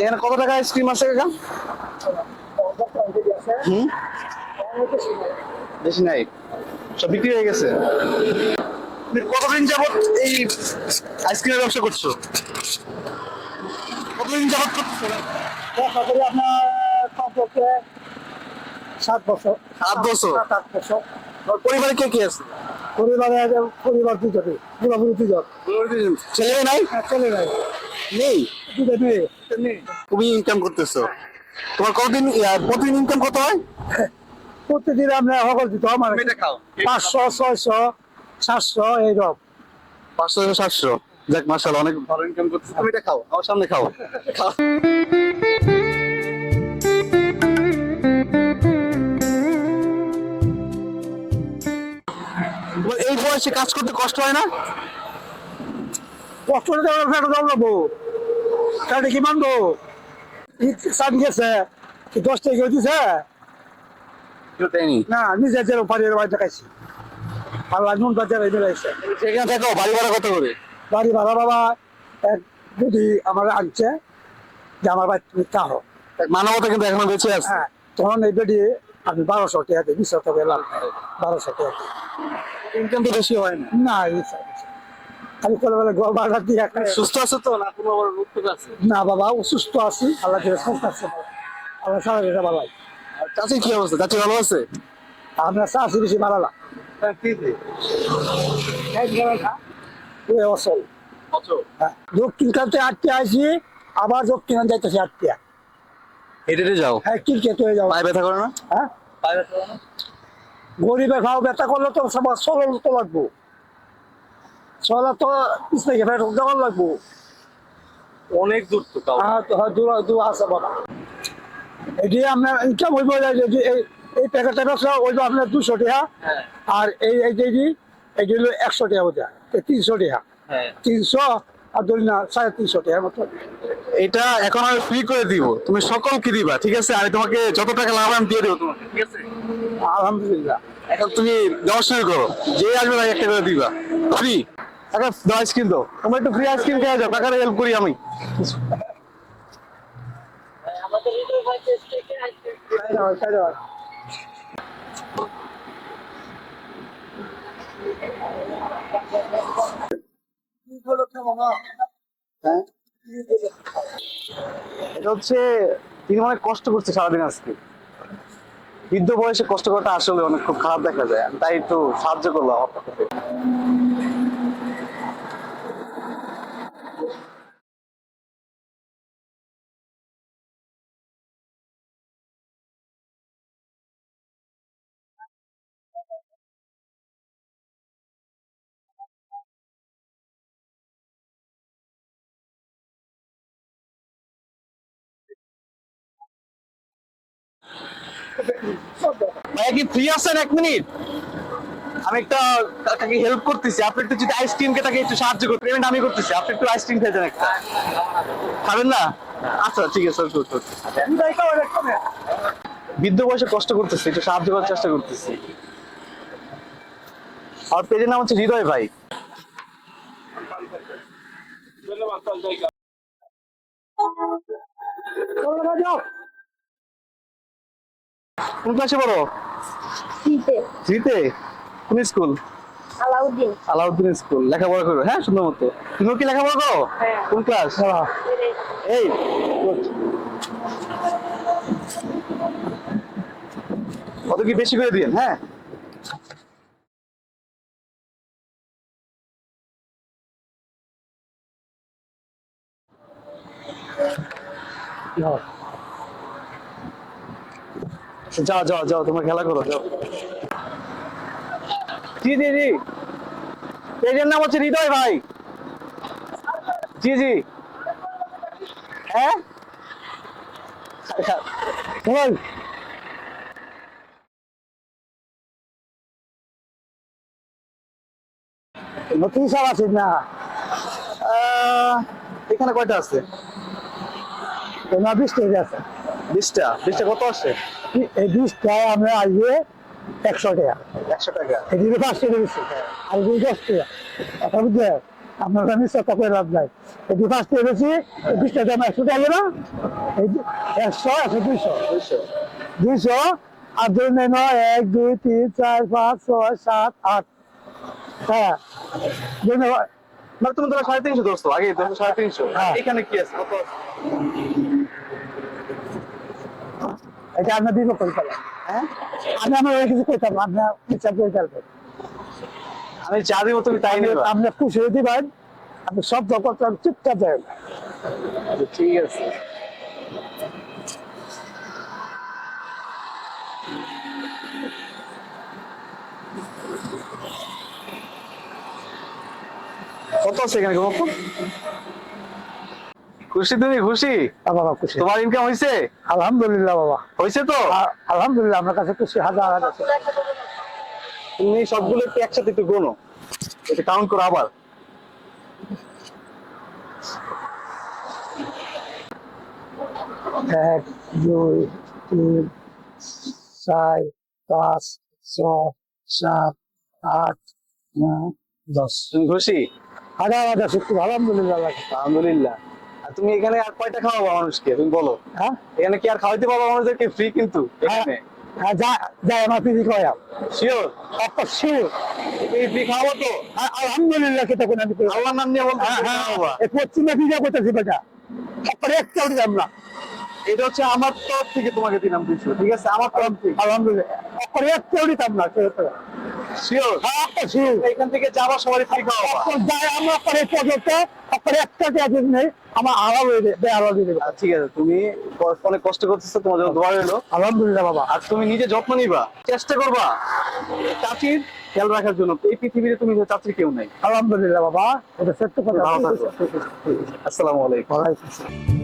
এখানে কত টাকা আইসক্রিম আছে কাকা? হুম? বেশি নাই। সব বিক্রি হয়ে গেছে। কতদিন যাবত এই আইসক্রিমের ব্যবসা করছ? কতদিন যাবত করছ? করি আপনার কমপক্ষে সাত বছর। সাত বছর? সাত বছর। পরিবারে কে কে আছে? পরিবারে পরিবার দুজনে পুরোপুরি দুজন ছেলে নাই? ছেলে চলে যায় নেই তুমি ইনকাম করতেছো। তোমার কতদিন প্রতিদিন ইনকাম কত হয়? প্রতিদিন আমরা সকল দিত আমার পাঁচশো ছয়শো সাতশো এইরকম। পাঁচশো সাতশো। যাক মার্শাল অনেক ভালো ইনকাম করতেছো। তুমি এটা খাও আমার সামনে খাও। খাও। এই বয়সে কাজ করতে কষ্ট হয় না? কষ্ট করে দেওয়ার ফেরত যাব কাটে কি মানবো সান গেছে কি দশ টাকা দিছে না? নিজে যেরকম পারি নুন বাজারে বেড়াইছে সেখানে থাকো বাড়ি ভাড়া কত করে বাড়ি ভাড়া বাবা এক আমার আনছে যে আমার বাড়ি তুমি চাও মানবতা কিন্তু এখনও বেঁচে আছে। তখন এই বেডি আমি বারোশো টাকা দিই বিশ টাকা পেলাম বারোশো টাকা। ইনকাম তো বেশি হয় না? না এই। আমি কোনো বেলা গোয়া বাড়া দিয়ে সুস্থ আছে তো না কোনো আবার রোগ টোগ আছে? না বাবা অসুস্থ আছি। আল্লাহ দিয়ে সুস্থ আছে আল্লাহ সারা বাবা আর চাচির কি অবস্থা? চাচি ভালো আছে? আমরা চাষি বেশি অসল। হ্যাঁ। দক্ষিণ কালতে আটকে আসি আবার দক্ষিণ যাইতেছি আটকে। হেঁটে হেঁটে যাও? হ্যাঁ ক্রিকেট হয়ে যাও। পায়ে ব্যথা করে না? হ্যাঁ? পায়ে ব্যথা করে না? গরিবে খাও ব্যথা করলে তো সবার চলল তো লাগবো। চলা তো পিছনে গেলে দেওয়ার লাগবো। অনেক দূর তো হ্যাঁ তো হ্যাঁ দূর দূর আছে বাবা এটি আপনার ইনকাম হইব যে এই এই প্যাকেটটা ব্যবসা হইব আপনার দুশো টাকা। হ্যাঁ। আর এই এই যে এটি হলো একশো টাকা বোঝা তিনশো টাকা। হ্যাঁ। তিনশো আর ধরি না সাড়ে তিনশো টাকার মতো। এটা এখন আমি ফ্রি করে দিব। তুমি সকলকে দিবা ঠিক আছে? আমি তোমাকে যত টাকা লাভ আমি দিয়ে দেবো তোমাকে ঠিক আছে? আলহামদুলিল্লাহ। এখন তুমি দেওয়া শুরু করো। যে আসবে তাকে একটা করে দিবা। ফ্রি টাকা দাও আইসক্রিম দাও। তোমরা একটু ফ্রি আইসক্রিম খেয়ে যাও টাকার হেল্প করি আমি। হ্যাঁ? এটা হচ্ছে, তিনি অনেক কষ্ট করছে সারাদিন আজকে। বৃদ্ধ বয়সে কষ্ট করাটা আসলে অনেক খুব খারাপ দেখা যায়। তাই একটু সাহায্য করলাম আমার ভাইয়া কি ফ্রি আছেন এক মিনিট আমি একটা কাকাকে হেল্প করতেছি। আপনি একটু যদি আইসক্রিম কে তাকে একটু সাহায্য করতে পেমেন্ট আমি করতেছি। আপনি একটু আইসক্রিম খেয়ে একটা। খাবেন না? আচ্ছা ঠিক আছে ওকে, ওকে। বৃদ্ধ বয়সে কষ্ট করতেছি একটু সাহায্য করার চেষ্টা করতেছি। আর পেজের নাম হচ্ছে হৃদয় ভাই। কোন ক্লাসে পড়ো? শীতে থ্রিতে কোন স্কুল আলাউদ্দিন। আলাউদ্দিন স্কুল লেখাপড়া করো হ্যাঁ সুন্দর মতো। তুমিও কি লেখাপড়া করো? হ্যাঁ। কোন ক্লাস এই good. কত কি বেশি করে দিন হ্যাঁ? কি আচ্ছা, যাও যাও যাও, তোমার খেলা করো, যাও। জি জি জি। পেজের নাম হচ্ছে হৃদয় ভাই। জি জি। হ্যাঁ? নতুন সব আছে না? এখানে কয়টা আছে? বিশ টাকা আছে বিশটা? বিশটা কত আসছে এই বিশটায় আমরা আসবে একশো টাকা। একশো টাকা। পাঁচ টাকা দিচ্ছি আর এদিকে দশ টাকা। কথা বুঝলে? আপনার আমি চেষ্টা করে লাভ নাই। যে ফার্স্ট পেয়েছি বিশটা দাম একশো টাকা না একশো একশো দুইশো। দুইশো। আর ধরে নেন এক দুই তিন চার পাঁচ ছয় সাত আট। হ্যাঁ। ধন্যবাদ মানে তুমি ধরো সাড়ে তিনশো দোস্ত আগে সাড়ে তিনশো। হ্যাঁ। এখানে কি আছে? আছে? এটা আপনার দিব করে হ্যাঁ? আমি আমার ওই কিছু করতাম আপনার ইচ্ছা করে ফেলবেন। আমি যা দিব তুমি তাই নেবা। আপনি খুশি হয়ে দিবেন আপনি শব্দ করতেন চুপচাপ দেন ঠিক আছে। কত আছে এখানে? খুশি তুমি খুশি? বাবা খুশি। তোমার ইনকাম হয়েছে আলহামদুলিল্লাহ বাবা। হয়েছে তো? আলহামদুলিল্লাহ আপনার কাছে খুশি হাজার হাজার। তুমি সবগুলো একটু একসাথে একটু গোনো। এটা কাউন্ট করো আবার। এক দুই তিন চার পাঁচ ছয় সাত আট নয় দশ। তুমি খুশি? হাজার হাজার শুক্র আলহামদুলিল্লাহ। আলহামদুলিল্লাহ। তুমি এখানে আর কয়টা খাওয়াবো মানুষকে? তুমি বলো। হ্যাঁ? এখানে কি আর খাওয়াইতে পারব মানুষদেরকে? ফ্রি কিন্তু এখানে। হ্যাঁ যা যাই আমার পিজি কয়া শিওর শিওর এই ফ্রি খাওয়াবো তো? আলহামদুলিল্লাহ কেটে কোন আমি আল্লাহর নাম নিয়ে বলতে হ্যাঁ হ্যাঁ। এই পশ্চিমে ভিডিও করতেছি বেটা। তারপরে একটা উঠে যাব না। এটা হচ্ছে আমার তরফ থেকে তোমাকে দিলাম ঠিক আছে? আমার তরফ থেকে। আলহামদুলিল্লাহ। তারপরে একটা উঠিতাম না শিওর হ্যাঁ শিওর এখান থেকে যাবার সবারই ফ্রি যাই আমরা পরে পর্যন্ত তারপরে একটা টেয়ার নেই আমার আলাদা হয়ে যাবে আলাদা দিয়ে দেবে। আচ্ছা, ঠিক আছে তুমি অনেক কষ্ট করতেছো তোমার জন্য দোয়া রইল। আলহামদুলিল্লাহ বাবা। আর তুমি নিজে যত্ন নিবা চেষ্টা করবা। চাচির খেয়াল রাখার জন্য এই পৃথিবীতে তুমি চাচির কেউ নাই। আলহামদুলিল্লাহ বাবা। এটা সত্য কথা। আসসালামু আলাইকুম।